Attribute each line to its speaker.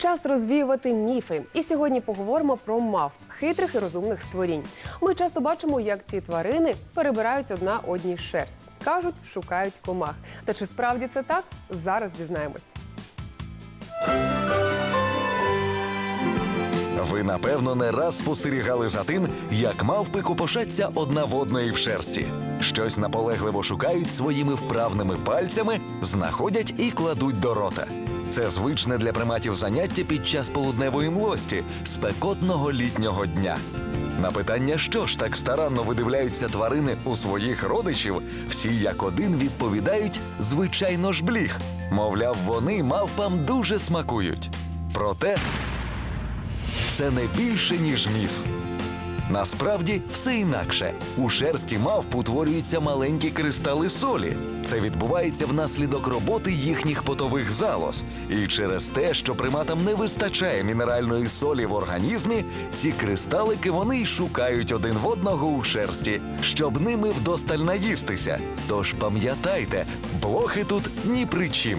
Speaker 1: Час розвіювати міфи. І сьогодні поговоримо про мавп хитрих і розумних створінь. Ми часто бачимо, як ці тварини перебирають одна одній шерсть. Кажуть, шукають комах. Та чи справді це так? Зараз дізнаємось.
Speaker 2: Ви напевно не раз спостерігали за тим, як мавпи копошаться одна в одної в шерсті. Щось наполегливо шукають своїми вправними пальцями, знаходять і кладуть до рота. Це звичне для приматів заняття під час полудневої млості спекотного літнього дня. На питання, що ж так старанно видивляються тварини у своїх родичів, всі як один відповідають звичайно ж бліг. Мовляв, вони мавпам дуже смакують. Проте це не більше, ніж міф. Насправді все інакше. У шерсті мавп утворюються маленькі кристали солі. Це відбувається внаслідок роботи їхніх потових залоз. І через те, що приматам не вистачає мінеральної солі в організмі, ці кристалики вони й шукають один в одного у шерсті, щоб ними вдосталь наїстися. Тож пам'ятайте, блохи тут ні при чим.